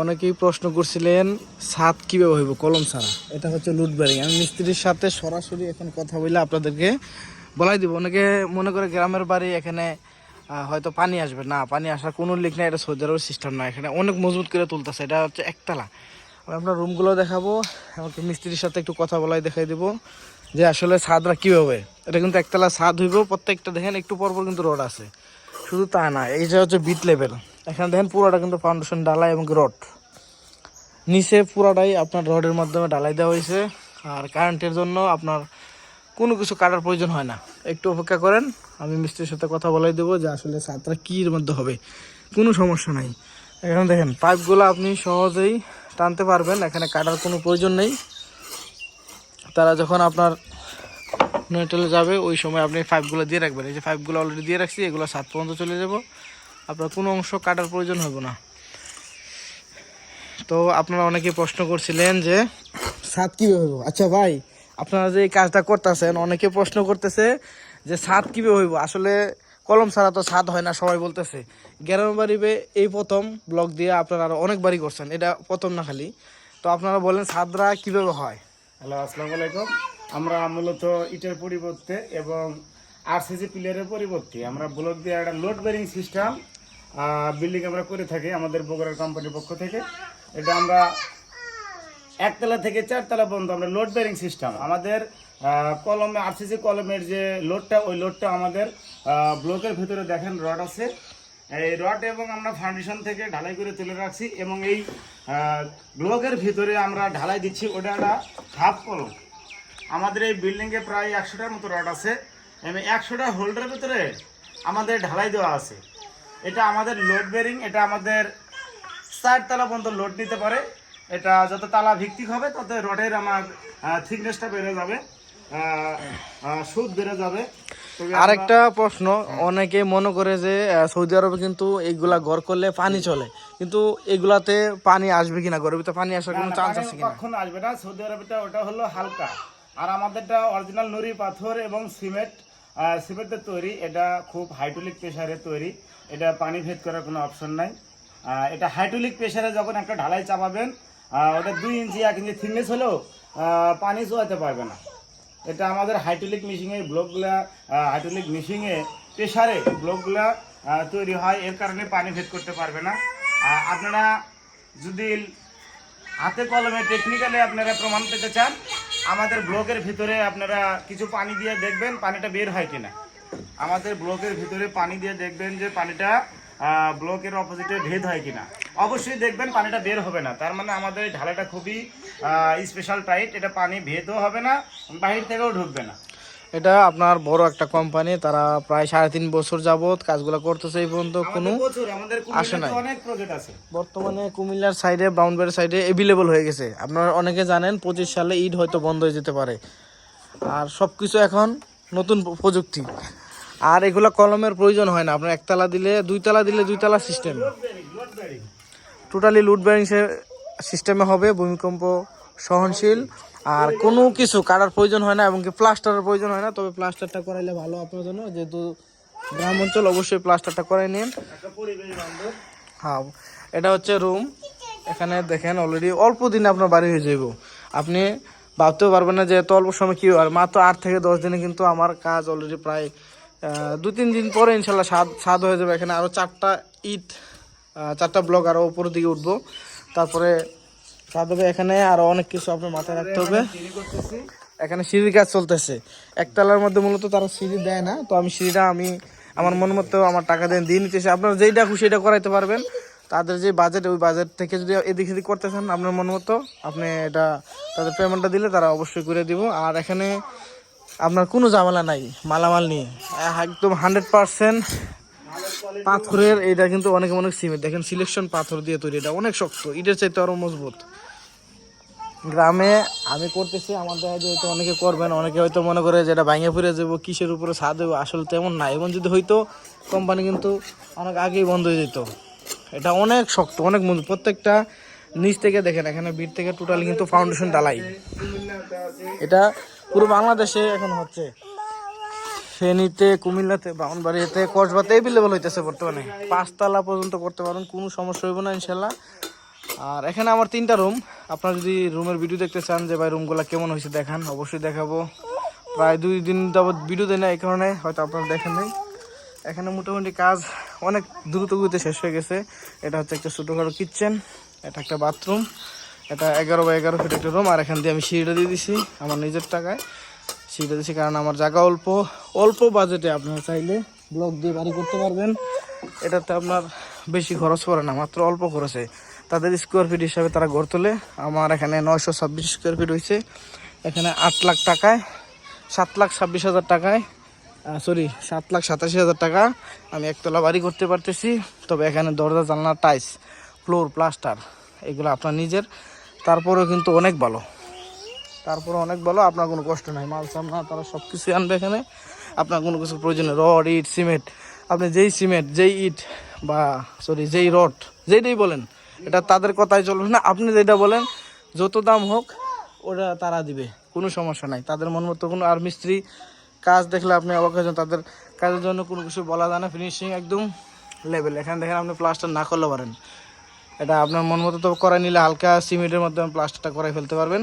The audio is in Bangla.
অনেকেই প্রশ্ন করছিলেন, ছাদ কীভাবে হইব, কলম ছাড়া? এটা হচ্ছে লুট ব্যারিং আমি মিস্ত্রির সাথে সরাসরি এখন কথা বলে আপনাদেরকে বলাই দিব। অনেকে মনে করে গ্রামের বাড়ি এখানে হয়তো পানি আসবে। না, পানি আসার কোনো লিক নাই, এটা সৌদি আরবের সিস্টেম না। এখানে অনেক মজবুত করে তুলতেছে, এটা হচ্ছে একতলা। আপনার রুমগুলো দেখাবো, আমাকে মিস্ত্রির সাথে একটু কথা বলাই দেখাই দিব যে আসলে ছাদরা কীভাবে এটা কিন্তু একতলা ছাদ হইব, প্রত্যেকটা দেখেন একটু পর পর কিন্তু রোড আছে। শুধু তা না, এই যে হচ্ছে বিট লেভেল এখানে দেখেন পুরোটা কিন্তু ফাউন্ডেশন ডালাই এবং রড নিচে পুরাটাই আপনার রডের মাধ্যমে ডালাই দেওয়া হয়েছে। আর কারেন্টের জন্য আপনার কোনো কিছু কাটার প্রয়োজন হয় না। একটু অপেক্ষা করেন, আমি মিস্ত্রির সাথে কথা বলাই দেবো যে আসলে ছাদটা কীর মধ্যে হবে। কোনো সমস্যা নাই। এখানে দেখেন পাইপগুলো আপনি সহজেই টানতে পারবেন, এখানে কাটার কোনো প্রয়োজন নেই। তারা যখন আপনার নেটেলে যাবে, ওই সময় আপনি পাইপগুলো দিয়ে রাখবেন। এই যে পাইপগুলো অলরেডি দিয়ে রাখছি, এগুলো সাত পর্যন্ত চলে যাব। আপনার কোনো অংশ কাটার প্রয়োজন হবে না। তো আপনারা অনেকে প্রশ্ন করছিলেন যে, ছাদ কীভাবে হইব? আচ্ছা ভাই, আপনারা যে এই কাজটা করতেছেন, অনেকে প্রশ্ন করতেছে যে, ছাদ কীভাবে হইব? আসলে কলম ছাড়া তো ছাদ হয় না, সবাই বলতেছে। গ্রামের বাড়িবে এই প্রথম ব্লক দিয়ে আপনারা আরও অনেক বাড়ি করছেন, এটা প্রথম না খালি। তো আপনারা বলেন, ছাদরা কীভাবে হয়? হ্যালো, আসসালামু আলাইকুম। আমরা মূলত ইটের পরিবর্তে এবং আরসিসি প্লেয়ারের পরিবর্তে আমরা ব্লক দিয়ে একটা লোড বেরিং সিস্টেম বিল্ডিং আমরা করে থাকি আমাদের বগুড়ার কোম্পানির পক্ষ থেকে। এটা আমরা একতলা থেকে চারতলা পর্যন্ত আমরা লোড বেরিং সিস্টেম আমাদের কলমে আরসিসি কলমের যে লোডটা ওই লোডটা আমাদের ব্লকের ভিতরে দেখেন রড আছে। এই রড এবং আমরা ফাউন্ডেশন থেকে ঢালাই করে তুলে রাখছি এবং এই ব্লকের ভিতরে আমরা ঢালাই দিচ্ছি। ওটা একটা হাফ কলম আমাদের এই বিল্ডিংয়ে প্রায় একশোটার মতো রড আছে। এবং একশোটা হোল্ডারের ভিতরে আমাদের ঢালাই দেওয়া আছে। এটা আমাদের লোড বেরিং এটা আমাদের চার তালা পর্যন্ত লোড নিতে পারে। এটা যত তালা ভিত্তিক হবে তত রডের আমার থিকনেসটা বেড়ে যাবে সুদ বেড়ে যাবে। আরেকটা প্রশ্ন অনেকে মনে করে যে সৌদি আরবে কিন্তু এইগুলা ঘর করলে পানি চলে। কিন্তু এগুলাতে পানি আসবে কিনা? ঘরের ভিতরে পানি আসার কোনো চান্স আছে কিনা? কখনো আসবে না। সৌদি আরবেটা ওটা হলো হালকা। আর আমাদেরটা অরিজিনাল নুড়ি পাথর এবং সিমেন্ট সিমেন্টের তৈরি, এটা খুব হাইড্রোলিক প্রেসারে তৈরি। এটা পানি ভেদ করার কোনো অপশন নাই। এটা হাইড্রোলিক প্রেসারে যখন একটা ঢালাই চাপাবেন ওটা দুই ইঞ্চি এক ইঞ্চি থিকনেস হলেও পানি চোয়াতে পারবে না। এটা আমাদের হাইড্রোলিক মেশিনে ব্লকগুলা হাইড্রোলিক মেশিনে প্রেশারে ব্লকগুলা তৈরি হয়। এর কারণে পানি ভেদ করতে পারবে না। আপনারা যদি হাতে কলমে টেকনিক্যালি আপনারা প্রমাণ পেতে চান আমাদের ব্লকের ভিতরে আপনারা কিছু পানি দিয়ে দেখবেন, পানিটা বের হয় কিনা। আমাদের ব্লকের ভিতরে পানি দিয়ে দেখবেন যে পানিটা ব্লকের অপোজিটে ভেদ হয় কিনা। অবশ্যই দেখবেন পানিটা বের হবে না। তার মানে আমাদের ঢালাটা খুবই স্পেশাল টাইট এটা পানি ভেদও হবে না, বাহির থেকেও ঢুকবে না। এটা আপনার বড় একটা কোম্পানি তারা প্রায় সাড়ে তিন বছর যাবত কাজগুলো করতেছে এই পর্যন্ত। কোনো আসে নাই। বর্তমানে কুমিল্লার সাইডে ব্রাউনবাড়ির সাইডে এভেলেবল হয়ে গেছে। আপনারা অনেকে জানেন পঁচিশ সালে ঈদ হয়তো বন্ধ হয়ে যেতে পারে। আর সব কিছু এখন নতুন প্রযুক্তি। আর এগুলো কলমের প্রয়োজন হয় না। আপনার একতলা দিলে দুইতলা দিলে দুইতলা সিস্টেম টোটালি লুট ব্যারিং সিস্টেমে হবে ভূমিকম্প সহনশীল। আর কোনো কিছু কাটার প্রয়োজন হয় না এবং কি প্লাস্টারের প্রয়োজন হয় না। তবে প্লাস্টারটা করাইলে ভালো আপনার জন্য। যেহেতু গ্রাম অঞ্চল, অবশ্যই প্লাস্টারটা করাই নিন। হ্যাঁ এটা হচ্ছে রুম এখানে দেখেন অলরেডি অল্প দিনে আপনার বাড়ি হয়ে যাব আপনি ভাবতেও পারবেন না যে এত অল্প সময় কী হয়। মাত্র আট থেকে দশ দিনে কিন্তু আমার কাজ অলরেডি প্রায় দু তিন দিন পরে ইনশাল্লাহ স্বাদ স্বাদ হয়ে যাবে। এখানে আরও চারটা ইট চারটা ব্লক আরও উপরের দিকে উঠবো। তারপরে হবে এখানে আরও অনেক কিছু আপনার মাথায় রাখতে হবে। এখানে সিঁড়ির কাজ চলতেছে। একতলার মধ্যে মূলত তারা সিঁড়ি দেয় না, তো আমি সিঁড়িটা আমি আমার মন মতো আমার টাকা দিয়ে দিয়ে নিতেছি। আপনারা যেইটা খুশি এটা করাইতে পারবেন। তাদের যে বাজেট ওই বাজেট থেকে যদি এদিক সেদিক করতেছেন আপনার মন মতো আপনি এটা তাদের পেমেন্টটা দিলে তারা অবশ্যই করে দিব। আর এখানে আপনার কোনো ঝামেলা নাই, মালামাল নিয়ে। একদম হান্ড্রেড পার্সেন্ট পাথরের এটা কিন্তু অনেক অনেক সিমেন্ট দেখেন সিলেকশন পাথর দিয়ে তৈরি, এটা অনেক শক্ত ইটের চাইতে আরও মজবুত। গ্রামে আমি করতেছি আমাদের হয়তো অনেকে করবেন অনেকে হয়তো মনে করে যেটা ভাঙে ফিরে যাব, কিসের উপরে ছাদ দেবো, আসলে তেমন না। এবং যদি হইতো কোম্পানি কিন্তু অনেক আগেই বন্ধ হয়ে যেত। এটা অনেক শক্ত, অনেক মজবুত। প্রত্যেকটা নিচ থেকে দেখেন, এখানে বিট থেকে টোটাল কিন্তু ফাউন্ডেশন ডালাই এটা পুরো বাংলাদেশে এখন হচ্ছে। ফেনীতে, কুমিল্লাতে ব্রাহ্মণবাড়িয়াতে কসবাতে এভেলেবল হইতেছে বর্তমানে। পাঁচতলা পর্যন্ত করতে পারেন কোনো সমস্যা হইব না, ইনশাল্লাহ। আর এখানে আমার তিনটা রুম আপনারা যদি রুমের ভিডিও দেখতে চান যে, ভাই রুমগুলো কেমন হয়েছে দেখান, অবশ্যই দেখাবো। প্রায় দুই দিন যাবত ভিডিও দেয় না এই কারণে, হয়তো আপনারা দেখেন নাই। এখানে মোটামুটি কাজ অনেক দ্রুত গতিতে শেষ হয়ে গেছে। এটা হচ্ছে একটা ছোটোখাটো কিচেন এটা একটা বাথরুম এটা এগারো বা এগারো ফিট একটা রুম আর এখান দিয়ে আমি সিঁড়িটা দিয়ে দিছি আমার নিজের টাকায়। সিঁড়িটা দিছি কারণ আমার জায়গা অল্প অল্প বাজেটে আপনারা চাইলে ব্লক দিয়ে বাড়ি করতে পারবেন। এটাতে আপনার বেশি খরচ পড়ে না, মাত্র অল্প খরচে। তাদের স্কোয়ার ফিট হিসাবে তারা গড় তোলে। আমার এখানে নয়শো ছাব্বিশ স্কোয়ার ফিট হয়েছে। এখানে আট লাখ টাকায়, সাত লাখ ছাব্বিশ হাজার টাকায় সরি সাত লাখ সাতাশি হাজার টাকা আমি একতলা বাড়ি করতে পারতেছি। তবে এখানে দরজা, জানলা টাইস ফ্লোর প্লাস্টার এগুলো আপনার নিজের। তারপরেও কিন্তু অনেক ভালো। তারপরে অনেক ভালো, আপনার কোনো কষ্ট নাই। মাল সামনা তারা সব কিছুই আনবে এখানে। আপনার কোনো কিছু প্রয়োজন রড, ইট, সিমেন্ট, আপনি যেই সিমেন্ট, যেই ইট বা সরি যেই রড, যেইটাই বলেন এটা তাদের কথাই চলবে না। আপনি যেটা বলেন, যত দাম হোক ওটা তারা দিবে। কোনো সমস্যা নাই। তাদের মন মতো কোনো আর মিস্ত্রি কাজ দেখলে আপনি অবাক হয়ে যান। তাদের কাজের জন্য কোনো কিছু বলা যায় না। ফিনিশিং একদম লেভেল এখানে দেখেন আপনি প্লাস্টার না করলে পারেন। এটা আপনার মন মতো তো করাই নিলে হালকা সিমেন্টের মাধ্যমে প্লাস্টারটা করাই ফেলতে পারবেন।